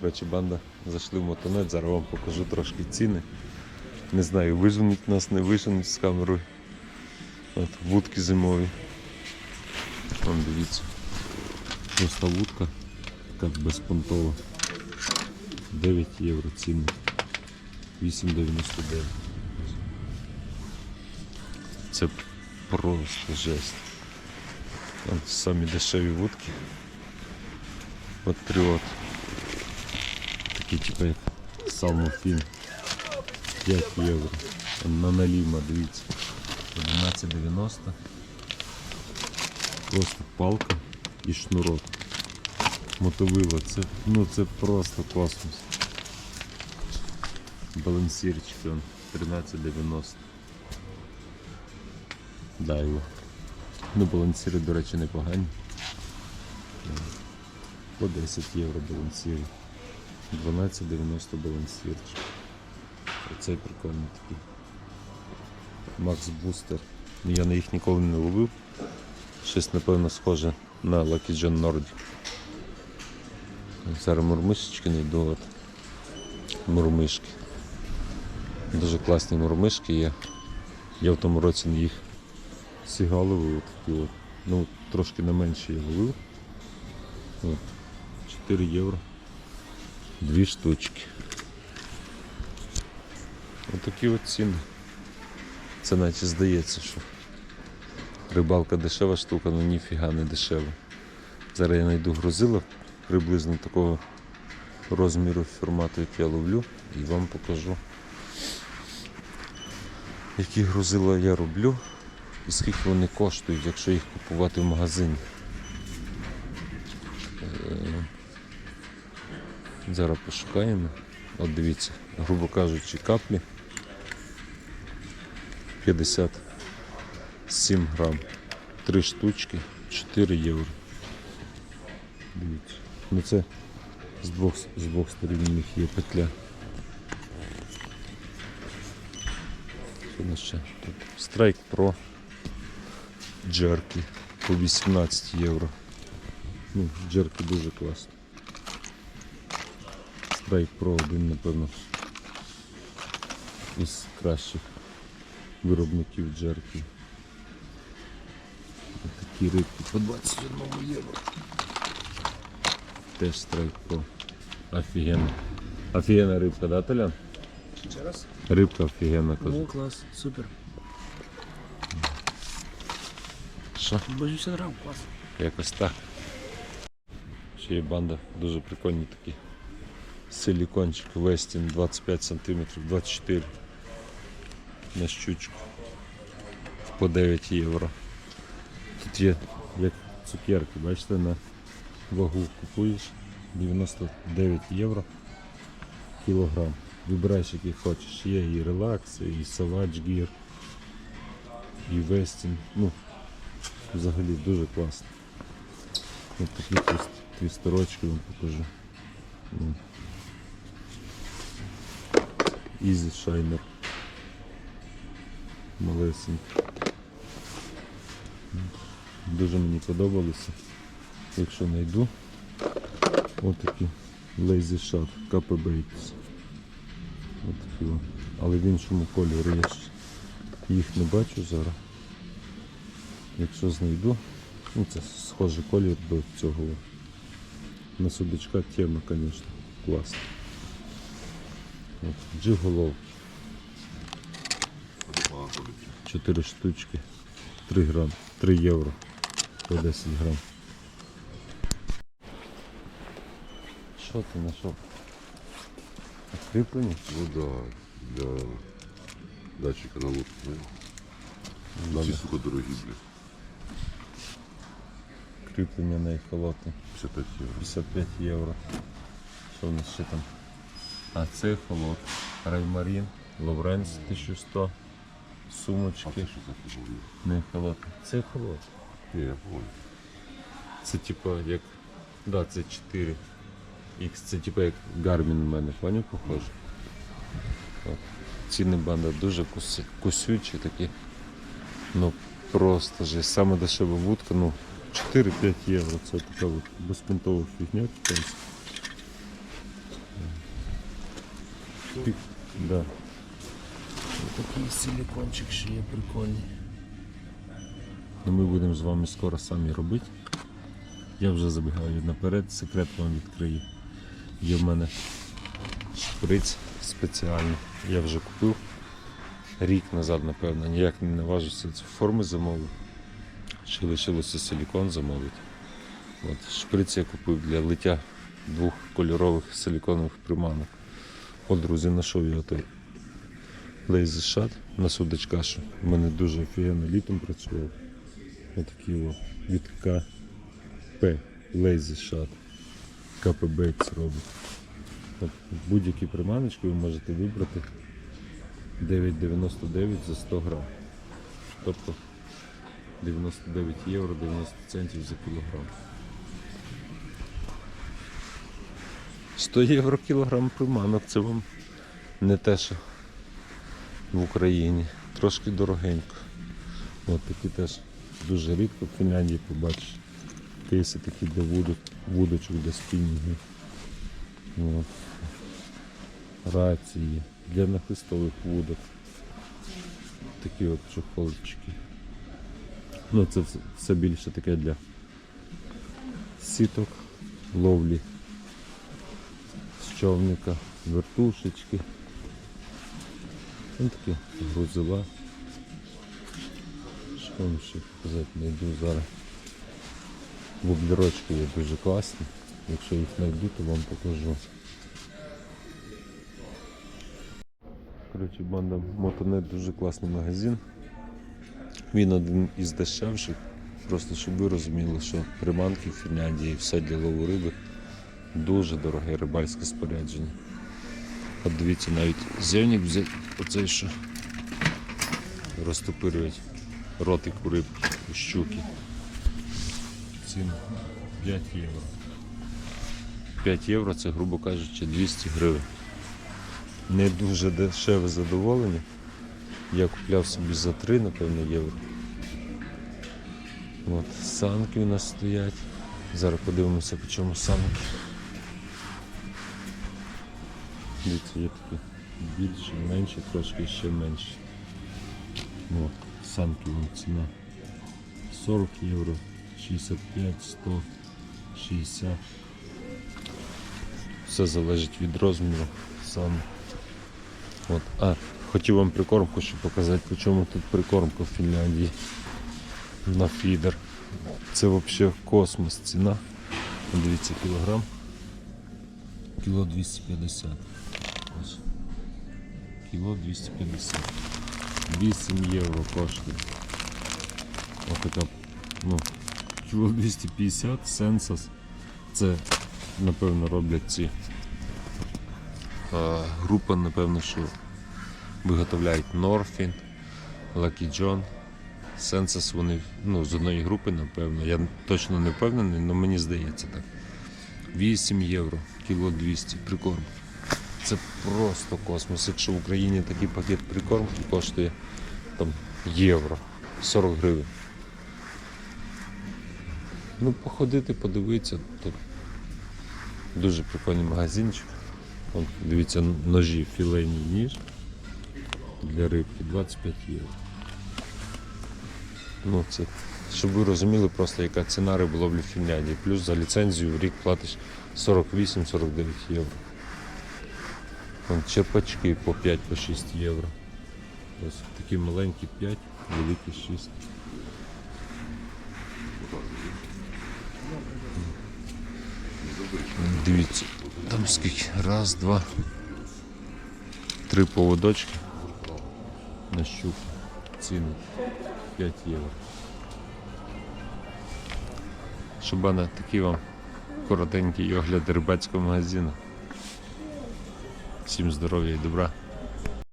Коротше, банда зайшли в мотонет, зараз вам покажу трошки ціни. Не знаю, виженуть нас, не виженуть з камерою. От, вудки зимові. Вон дивіться. Проста вудка, так безпонтова. 9 євро ціни. 8,99. Це просто жесть. От самі дешеві вудки. Патріот. Такі типу як Салмофін. 5 євро. На наліма, дивіться. 11,90. Просто палка і шнурок. Мотовило, це, ну це просто космос. Балансірчики он 13,90. Да, його. Ну, балансіри, до речі, непогані. По 10 євро балансіри. 12,90 балансірчик. Оцей прикольний такий. Макс Бустер. Ну, Я на їх ніколи не ловив. Щось, напевно, схоже на Lucky John Nordic. Зараз мурмишечки не йду. Мурмишки. Дуже класні мурмишки є. Я в тому році на їх сігаловий от такі от. Ну, трошки на менше я ловив. От. 4 євро. Дві штучки. Отакі от ціни. Це наче здається, що рибалка дешева штука, ну ніфіга не дешева. Зараз я знайду грузила приблизно такого розміру формату, як я ловлю, і вам покажу, які грузила я роблю і скільки вони коштують, якщо їх купувати в магазині. Зараз пошукаємо. От дивіться, грубо кажучи, каплі 57 грам. Три штучки, 4 євро. Дивіться. Ну це з двох, з двох сторін них є петля. Що у ще? Тут Strike Pro джерки по 18 євро. Ну, джерки дуже класні. Strike Pro один, напевно, із кращих виробників джерків. Такі рибки по 21 євро. Теж Strike Pro. Офігенно. Офігенна рибка, да, Толян? Ще раз? Рибка офігенна, кажу. О, клас, супер. Що? 80 грам, клас. Якось так. Ще є банда дуже прикольні такі. Силікончик Вестін 25 см, 24 на щучку. По 9 євро. Тут є як цукерки, бачите, на вагу купуєш 99 євро кілограм. Вибираєш який хочеш. Є і релакс, і Savage Gear, і Вестін. Ну, взагалі дуже класно. Ось такі твіст, твістерочки вам покажу. Easy Shiner. Малесенький. Дуже мені подобалося. Якщо знайду. Отакі Lazy Baits. Отакі. о. Але в іншому кольорі я ще їх не бачу зараз. Якщо знайду, ну це схожий колір до цього. На судачка тема, звісно, класна. Джиголов. 4 штучки. 3 грам. 3 євро. По 10 грам. Що ти знайшов? Кріплення? Ну да, для датчика на лодку. Ну, Ладно. ці сука дорогі, блядь. Кріплення на ехолоти. 55 євро. 55 євро. Що в нас ще там? А це холод. Раймарін, Ловренс 1100. А Сумочки. це що за фігурні? Не холод. Це холод. Ні, я понял. Це типа як. Да, це 4. X, це типа як Garmin у мене, поняв, похоже. От. Ціни банда дуже куси- кусючі такі. Ну просто же саме дешева вудка, ну 4-5 євро. Це така от безпонтова фігня китайська. Пік. Да. Такий силикончик ще є прикольний. Ну, ми будемо з вами скоро самі робити. Я вже забігаю наперед, секрет вам відкрию. Є в мене шприц спеціальний. Я вже купив рік назад, напевно, ніяк не наважився цю форми замовив. Ще лишилося силікон замовити. От, шприц я купив для лиття двох кольорових силіконових приманок. От, друзі, знайшов я той Lazy Shot на судачка, що в мене дуже офігенно літом працював. Отакий о, від КП Lazy Shot. КП Baits робить. От будь-які приманочки ви можете вибрати 9,99 за 100 грам. Тобто 99 євро 90 центів за кілограм. 100 євро кілограм приманок, це вам не те, що в Україні. Трошки дорогенько. От такі теж дуже рідко в Фінляндії побачиш. Кейси такі для вудок, вудочок, для спіннінгів. От. Рації для нахистових вудок. Такі от чохолчики. Ну це все- більше таке для сіток, ловлі човника, вертушечки. Ось такі грузила. Що вам ще показати не йду зараз. Воблерочки є дуже класні. Якщо їх знайду, то вам покажу. Коротше, банда Мотонет дуже класний магазин. Він один із дешевших. Просто щоб ви розуміли, що приманки в Фінляндії, все для лову риби дуже дороге рибальське спорядження. От дивіться, навіть зевнік взяти оцей, що розтопирюють ротик у рибки, у щуки. Ціна 5 євро. 5 євро це, грубо кажучи, 200 гривень. Не дуже дешеве задоволення. Я купляв собі за 3, напевно, євро. От, санки у нас стоять. Зараз подивимося, по чому санки. Дивіться, є такі більші, менші, трошки ще менші. От, санки вон ціна 40 євро, 65, 100, 60. Все залежить від розміру саме. От. А, хотів вам прикормку ще показати, по чому тут прикормка в Фінляндії на фідер. Це взагалі космос ціна. Дивіться, кілограм. Кіло 250. Ось. Кіло 250. 8 євро коштує. Ось така, ну, кіло 250, сенсас. Це, напевно, роблять ці. Група, напевно, що виготовляють Norfin, Lucky John. Сенсас вони ну, з одної групи, напевно. Я точно не впевнений, але мені здається так. 8 євро, кіло 200 прикорм. Це просто космос. Якщо в Україні такий пакет прикормки коштує там євро 40 гривень. Ну, походити, подивитися, то дуже прикольний магазинчик. От, дивіться, ножі, філейний ніж для рибки 25 євро. Ну, це, щоб ви розуміли просто, яка ціна риболовлі в Фінляндії. Плюс за ліцензію в рік платиш 48-49 євро. Вон черпачки по 5-6 євро. Ось такі маленькі 5, великі 6. Дивіться, там скільки? Раз, два, три поводочки на щуку. Ціни 5 євро. Шабана, такий вам коротенький огляд рибацького магазину. Всім здоров'я і добра.